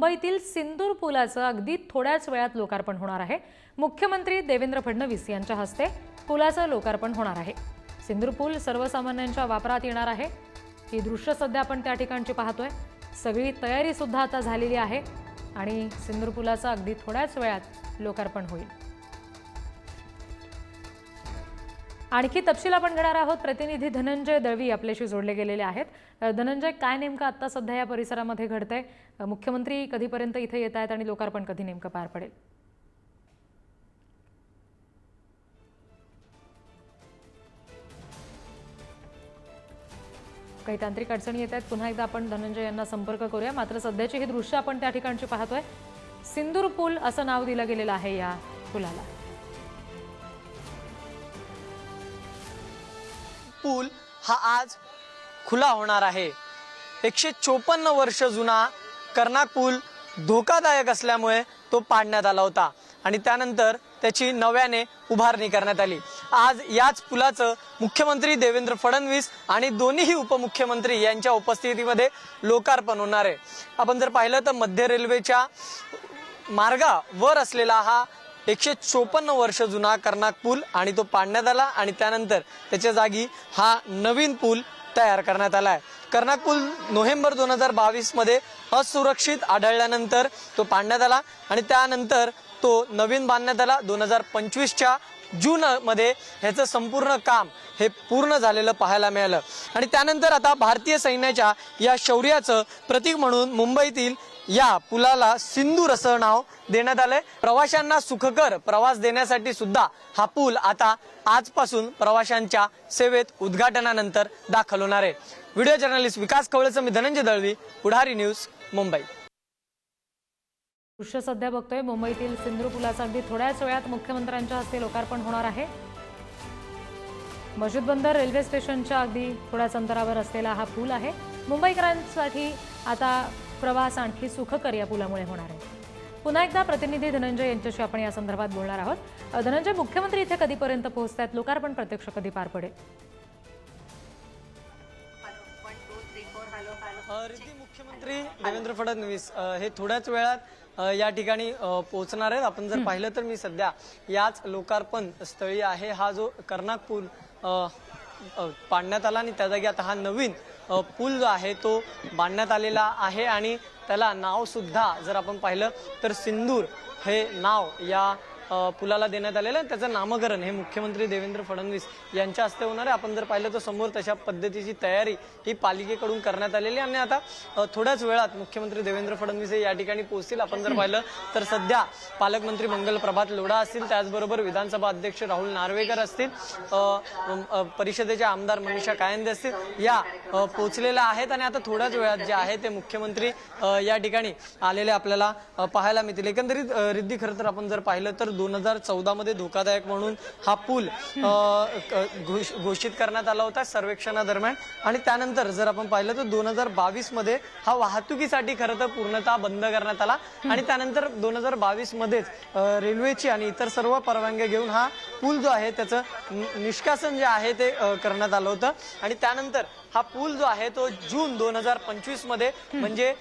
मुंबईतील सिंदूर पुलाचं अगदी थोड्याच वेळात लोकार्पण होणार आहे. मुख्यमंत्री देवेंद्र फडणवीस यांच्या हस्ते पुलाचं लोकार्पण होणार आहे. सिंदूर पूल सर्वसामान्यांच्या वापरात येणार आहे. ही दृश्य सध्या आपण त्या ठिकाणची पाहतोय. सगळी तयारी सुद्धा आता झालेली आहे आणि सिंदूर पुलाचं अगदी थोड्याच वेळात लोकार्पण होईल. आणखी तपशील आपण घेणार आहोत. प्रतिनिधी धनंजय दळवी आपल्याशी जोडले गेलेले आहेत. धनंजय काय नेमकं आत्ता सध्या या परिसरामध्ये घडतंय? मुख्यमंत्री कधीपर्यंत इथे येत आहेत आणि लोकार्पण कधी नेमकं पार पडेल? काही तांत्रिक अडचणी येत आहेत. पुन्हा एकदा आपण धनंजय यांना संपर्क करूया. मात्र सध्याची ही दृश्य आपण त्या ठिकाणची पाहतोय. सिंदूर पूल असं नाव दिलं गेलेलं आहे या पुलाला. पूल हा आज खुला होणार आहे. एकशे चोपन्न वर्ष जुना कर्नाक पूल धोकादायक असल्यामुळे तो पाडण्यात आला होता आणि त्यानंतर त्याची नव्याने उभारणी करण्यात आली. आज याच पुलाचं मुख्यमंत्री देवेंद्र फडणवीस आणि दोन्हीही उपमुख्यमंत्री यांच्या उपस्थितीमध्ये लोकार्पण होणार आहे. आपण जर पाहिलं तर मध्य रेल्वेच्या मार्गावर असलेला हा एकशे चोपन्न वर्ष जुना कर्नाक पूल आणि तो पाडण्यात आला आणि त्यानंतर त्याच्या जागी हा नवीन पूल तयार करण्यात आला आहे. कर्नाक पूल नोव्हेंबर दोन हजार बावीसमध्ये असुरक्षित आढळल्यानंतर तो पाडण्यात आला आणि त्यानंतर तो नवीन बांधण्यात आला. दोन हजार पंचवीसच्या जून मध्ये ह्याचं संपूर्ण काम हे पूर्ण झालेलं पाहायला मिळालं. आणि त्यानंतर आता भारतीय सैन्याच्या या शौर्याचं प्रतीक म्हणून मुंबईतील या पुलाला सिंदूर असं नाव देण्यात आलंय. प्रवाशांना सुखकर प्रवास देण्यासाठी सुद्धा हा पूल आता आजपासून प्रवाशांच्या सेवेत उद्घाटनानंतर दाखल होणार आहे. व्हिडिओ जर्नलिस्ट विकास कवळेचं मी धनंजय दळवी पुढारी न्यूज मुंबई. दृश्य सध्या बघतोय. मुंबईतील सिंधू पुलाचा अगदी थोड्याच वेळात मुख्यमंत्र्यांच्या हस्ते लोकार्पण होणार आहे. मशूद बंदर रेल्वे स्टेशनच्या अगदी थोड्याच अंतरावर असलेला हा पूल आहे. मुंबईकरांसाठी आता प्रवास आणखी सुखकर या पुलामुळे होणार आहे. पुन्हा एकदा प्रतिनिधी धनंजय यांच्याशी आपण या संदर्भात बोलणार आहोत. धनंजय मुख्यमंत्री इथे कधीपर्यंत पोहोचतात लोकार्पण प्रत्यक्ष कधी पार पडेल? रिद्धी मुख्यमंत्री देवेंद्र फडणवीस हे थोड्याच वेळात या ठिकाणी पोहोचणार आहेत. आपण जर पाहिलं तर मी सध्या याच लोकार्पण स्थळी आहे. हा जो कर्नाक पूल पाडण्यात आला आणि त्या जागी आता हा नवीन पूल जो आहे तो बांधण्यात आलेला आहे आणि त्याला नावसुद्धा जर आपण पाहिलं तर सिंदूर हे नाव या पुलाला देण्यात आलेलं आहे. त्याचं नामकरण हे मुख्यमंत्री देवेंद्र फडणवीस यांच्या हस्ते होणार आहे. आपण जर पाहिलं तर समोर तशा पद्धतीची तयारी ही पालिकेकडून करण्यात आलेली आहे. आणि आता थोड्याच वेळात मुख्यमंत्री देवेंद्र फडणवीस हे या ठिकाणी पोहोचतील. आपण जर पाहिलं तर सध्या पालकमंत्री मंगल प्रभात लोढा असतील. त्याचबरोबर विधानसभा अध्यक्ष राहुल नार्वेकर असतील. परिषदेचे आमदार मनीषा कायंदे असतील. या पोचलेल्या पोहोचलेल्या आहेत. आणि आता थोड्याच वेळात जे आहे ते मुख्यमंत्री या ठिकाणी आलेले आपल्याला पाहायला मिळतील. एकंदरीत रिद्धी खरं तर आपण जर पाहिलं तर दोन हजार चौदा मध्ये धोकादायक म्हणून हा पूल घोषित करण्यात आला होता सर्वेक्षणादरम्यान आणि त्यानंतर जर आपण पाहिलं तर दोन हजार बावीसमध्ये हा वाहतुकीसाठी खरं तर पूर्णतः बंद करण्यात आला. आणि त्यानंतर दोन हजार बावीस मध्येच अ, रेल्वेची आणि इतर सर्व परवानग्या घेऊन हा पूल जो आहे त्याचं निष्कासन जे आहे ते करण्यात आलं होतं. आणि त्यानंतर हा पूल जो आहे तो जून दोन हजार पंचवीसमध्ये म्हणजे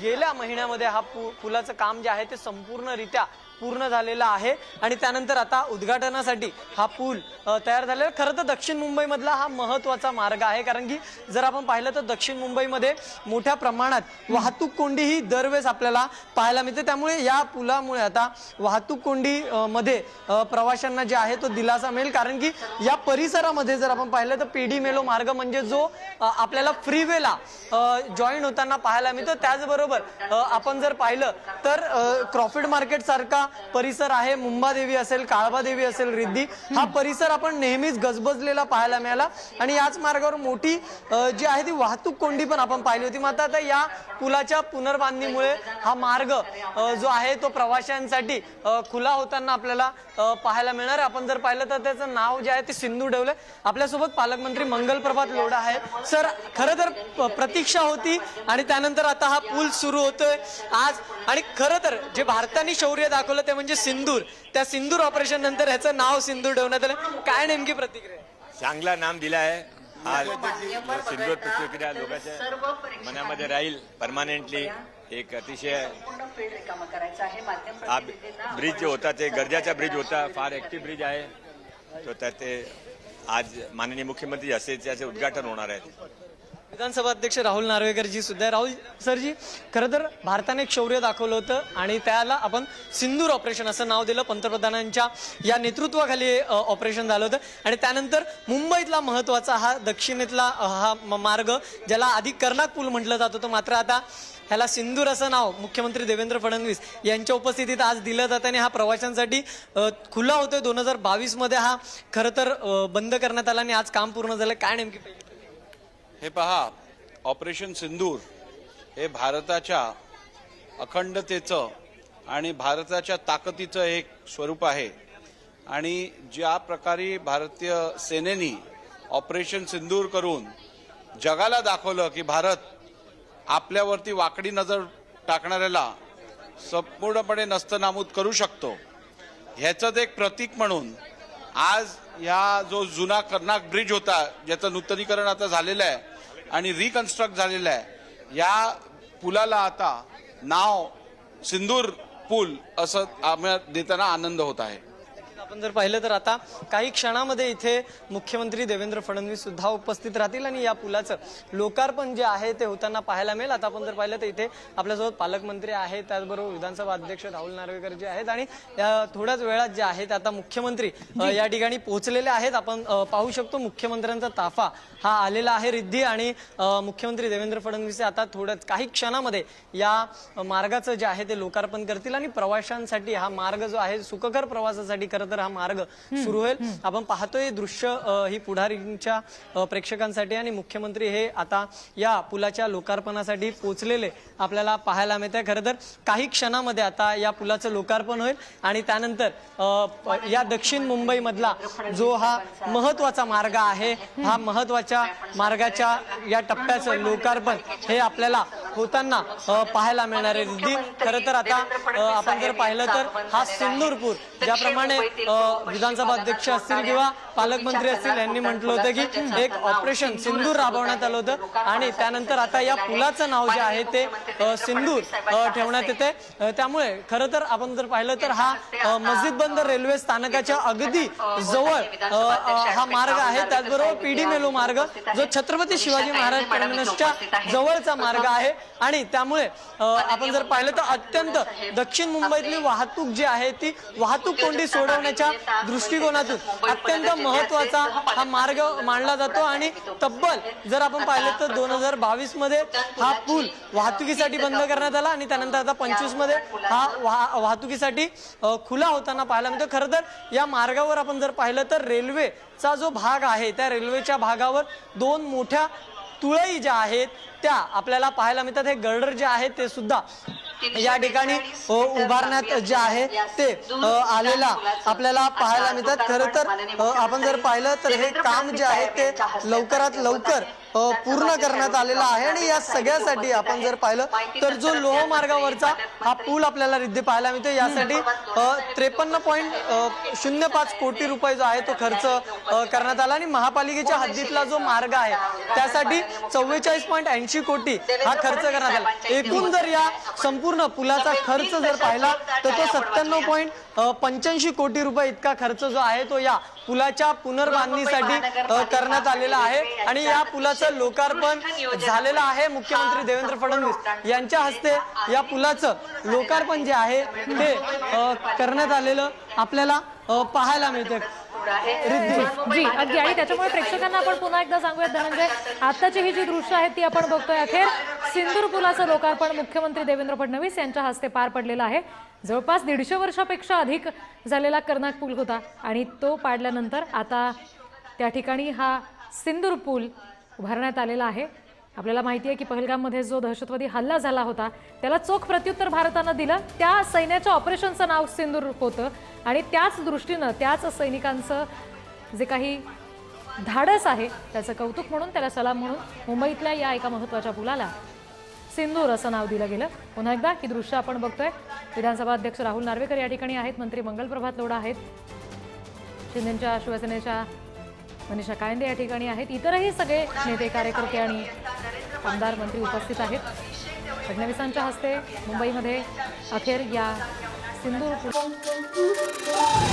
गेल्या महिन्यामध्ये हा पु- पुलाचं काम जे आहे ते संपूर्णरित्या पूर्ण झालेला आहे. आणि त्यानंतर आता उद्घाटनासाठी हा पूल तयार झालेला. खरं तर दक्षिण मुंबईमधला हा महत्त्वाचा मार्ग आहे. कारण की जर आपण पाहिलं तर दक्षिण मुंबईमध्ये मोठ्या प्रमाणात वाहतूक कोंडी ही दरवेळेस आपल्याला पाहायला मिळते. त्यामुळे या पुलामुळे आता वाहतूक कोंडी मध्ये प्रवाशांना जे आहे तो दिलासा मिळेल. कारण की या परिसरामध्ये जर आपण पाहिलं तर पीडी मेलो मार्ग म्हणजे जो आपल्याला फ्रीवेला जॉईन होताना पाहायला मिळतो. त्याचबरोबर आपण जर पाहिलं तर क्रॉफिड मार्केट सारखा परिसर आहे. मुंबादेवी असेल काळबादेवी असेल रिद्धी. हा परिसर आपण नेहमीच गजबजलेला पाहायला मिळाला. आणि याच मार्गावर मोठी जी आहे ती वाहतूक कोंडी पण आपण पाहिली होती. मात्र आता या पुलाच्या पुनर्बांधणीमुळे हा मार्ग जो आहे तो प्रवाशांसाठी खुला होताना आपल्याला पाहायला मिळणार. आपण जर पाहिलं तर त्याचं नाव जे आहे ते सिंधू डेवले आपल्यासोबत पालकमंत्री मंगल प्रभात लोढा आहे. सर खरं तर प्रतीक्षा होती आणि त्यानंतर आता हा पूल सुरू होतोय. आज आणि खरं तर जे भारताने शौर्य दाखवलं ते म्हणजे सिंदूर. त्या सिंदूर ऑपरेशन नंतर ह्याचं नाव सिंदूर ठेवण्यात आलं. काय नेमकी प्रतिक्रिया? आहे? चांगला नाम दिला आहे. हा सिंदूर प्रतिक्रिया लोकांच्या मनामध्ये राहील परमानेंटली. एक अतिशय पूर्ण फील्ड रिकामा करायचं आहे माध्यम हा प्रतिनिधींना ब्रिज जो होता ते गरजाचा ब्रिज होता फार ऍक्टिव्ह ब्रिज आहे. तो त्यात ते आज माननीय मुख्यमंत्री असे त्याचे उद्घाटन होणार आहे विधानसभा अध्यक्ष राहुल नार्वेकरजी सुद्धा आहे. राहुल सरजी खरं तर भारताने एक शौर्य दाखवलं होतं आणि त्याला आपण सिंदूर ऑपरेशन असं नाव दिलं. पंतप्रधानांच्या या नेतृत्वाखाली ऑपरेशन झालं होतं. आणि त्यानंतर मुंबईतला महत्त्वाचा हा दक्षिणेतला हा म- मार्ग ज्याला आधी कर्नाक पूल म्हटलं जात होतं मात्र आता ह्याला सिंदूर असं नाव मुख्यमंत्री देवेंद्र फडणवीस यांच्या उपस्थितीत आज दिलं जातं आणि हा प्रवाशांसाठी खुला होतोय. दोन हजार बावीसमध्ये हा खरं तर बंद करण्यात आला आणि आज काम पूर्ण झालं. काय नेमकी हे पहा ऑपरेशन सिंदूर हे भारताच्या अखंडतेचं आणि भारताच्या ताकदीचं एक स्वरूप आहे. आणि ज्या प्रकारे भारतीय सेनेनी ऑपरेशन सिंदूर करून जगाला दाखवलं की भारत आपल्यावरती वाकडी नजर टाकणाऱ्याला संपूर्णपणे नस्तनामूद करू शकतो ह्याचंच एक प्रतीक म्हणून आज ह्या जो जुना कर्नाक ब्रिज होता ज्याचं नूतनीकरण आता झालेलं आहे आणि रिकन्स्ट्रक्ट झालेलं आहे या पुलाला आता नाव सिंदूर पूल असं आम्हाला देताना आनंद होत आहे. आपण जर पाहिलं तर आता काही क्षणामध्ये इथे मुख्यमंत्री देवेंद्र फडणवीस सुद्धा उपस्थित राहतील आणि या पुलाचं लोकार्पण जे आहे ते होताना पाहायला मिळेल. आता आपण जर पाहिलं तर इथे आपल्यासोबत पालकमंत्री आहेत त्याचबरोबर विधानसभा अध्यक्ष राहुल नार्वेकर जे आहेत आणि थोड्याच वेळात जे आहेत आता मुख्यमंत्री या ठिकाणी पोहोचलेले आहेत. आपण पाहू शकतो मुख्यमंत्र्यांचा ताफा हा आलेला आहे रिद्धी आणि मुख्यमंत्री देवेंद्र फडणवीस आता थोड्याच काही क्षणामध्ये या मार्गाचं जे आहे ते लोकार्पण करतील आणि प्रवाशांसाठी हा मार्ग जो आहे सुखकर प्रवासासाठी खरं तर हा मार्ग सुरू होईल. आपण पाहतोय दृश्य ही पुढारींच्या प्रेक्षकांसाठी आणि मुख्यमंत्री हे आता या पुलाच्या लोकार्पणासाठी पोहोचलेले आपल्याला पाहायला मिळत आहे खरं तर काही क्षणामध्ये आता या पुलाचं लोकार्पण होईल आणि त्यानंतर या दक्षिण मुंबई मधला जो हा महत्त्वाचा मार्ग आहे हा महत्त्वाच्या मार्गाच्या या टप्प्याचं लोकार्पण हे आपल्याला होताना पाहायला मिळणार आहे रिद्धी. खरं तर आता आपण जर पाहिलं तर हा सिंदूरपूर ज्याप्रमाणे विधानसभा अध्यक्ष असतील किंवा पालकमंत्री असतील यांनी म्हटलं होतं की एक ऑपरेशन सिंदूर राबवण्यात आलं होतं. आणि त्यानंतर आता या पुलाचं नाव जे आहे ते सिंदूर ठेवण्यात येते. त्यामुळे खरं तर आपण जर पाहिलं तर हा मस्जिद बंदर रेल्वे स्थानकाच्या अगदी जवळ हा मार्ग आहे. त्याचबरोबर पीडी मेलो मार्ग जो छत्रपती शिवाजी महाराज टर्मिनसच्या जवळचा मार्ग आहे आणि त्यामुळे आपण जर पाहिलं तर अत्यंत दक्षिण मुंबईतली वाहतूक जी आहे ती वाहतूक कोंडी सोडवण्याच्या दृष्टिकोनातून अत्यंत महत्त्वाचा हा मार्ग मानला जातो आणि तब्बल जर आपण पाहिलं तर दोन हजार बावीसमध्ये हा पूल वाहतुकीसाठी बंद करण्यात आला आणि त्यानंतर आता पंचवीसमध्ये हा वाह- वाहतुकीसाठी खुला होताना पाहायला मिळतो. खरं तर या मार्गावर आपण जर पाहिलं तर रेल्वेचा जो भाग आहे त्या रेल्वेच्या भागावर दोन मोठ्या तुळई ज्या आहेत त्या आपल्याला पाहायला मिळतात. हे गर्डर जे आहे ते सुद्धा या ठिकाणी अ, उभारण्यात जे आहे ते आलेला आपल्याला पाहायला मिळतात. खरं तर आपण जर पाहिलं तर हे काम जे आहे ते लवकरात लवकर पूर्ण करण्यात आलेला आहे आणि या सगळ्यासाठी आपण जर पाहिलं तर जो लोह मार्गावरचा हा पूल आपल्याला रिद्धी पाहायला मिळतो यासाठी त्रेपन्न पॉईंट शून्य पाच कोटी रुपये जो आहे तो खर्च करण्यात आला आणि महापालिकेच्या हद्दीतला जो मार्ग आहे त्यासाठी चव्वेचाळीस पॉईंट ऐंशी कोटी हा खर्च करण्यात आला. एकूण जर या संपूर्ण पुलाचा खर्च जर पाहिला तर तो सत्त्याण्णव पॉईंट पंच्याऐंशी कोटी रुपये इतका खर्च जो आहे तो या पुलाच्या पुनर्बांधणीसाठी करण्यात आलेला आहे आणि या पुलाचं लोकार्पण झालेलं आहे मुख्यमंत्री देवेंद्र फडणवीस यांच्या हस्ते या पुलाचं लोकार्पण जे आहे. ते करण्यात आलेलं आपल्याला पाहायला मिळतं जी अगदी आणि त्याच्यामुळे प्रेक्षकांना आपण पुन्हा एकदा सांगूयात धनंजय आताची ही जी दृश्य आहेत ती आपण बघतोय अखेर. सिंदूर पुलाचं लोकार्पण मुख्यमंत्री देवेंद्र फडणवीस यांच्या हस्ते पार पडलेलं आहे. जवळपास दीडशे वर्षापेक्षा अधिक झालेला कर्नाक पूल होता आणि तो पाडल्यानंतर आता त्या ठिकाणी हा सिंदूर पूल उभारण्यात आलेला आहे. आपल्याला माहिती आहे की पहलगाममध्ये जो दहशतवादी हल्ला झाला होता त्याला चोख प्रत्युत्तर भारतानं दिलं. त्या सैन्याच्या ऑपरेशनचं नाव सिंदूर होतं. आणि त्याच दृष्टीनं त्याच सैनिकांचं जे काही धाडस आहे त्याचं कौतुक म्हणून त्याला सलाम म्हणून मुंबईतल्या या एका महत्त्वाच्या पुलाला सिंदूर असं नाव दिलं गेलं. पुन्हा एकदा ही दृश्य आपण बघतोय. विधानसभा अध्यक्ष राहुल नार्वेकर या ठिकाणी आहेत मंत्री मंगलप्रभात लोढा आहेत. शिंदेच्या शिवसेनेच्या मनीषा कायंदे या ठिकाणी आहेत. इतरही सगळे नेते कार्यकर्ते आणि आमदार मंत्री उपस्थित आहेत. फडणवीसांच्या हस्ते मुंबईमध्ये अखेर या सिंदूर पुल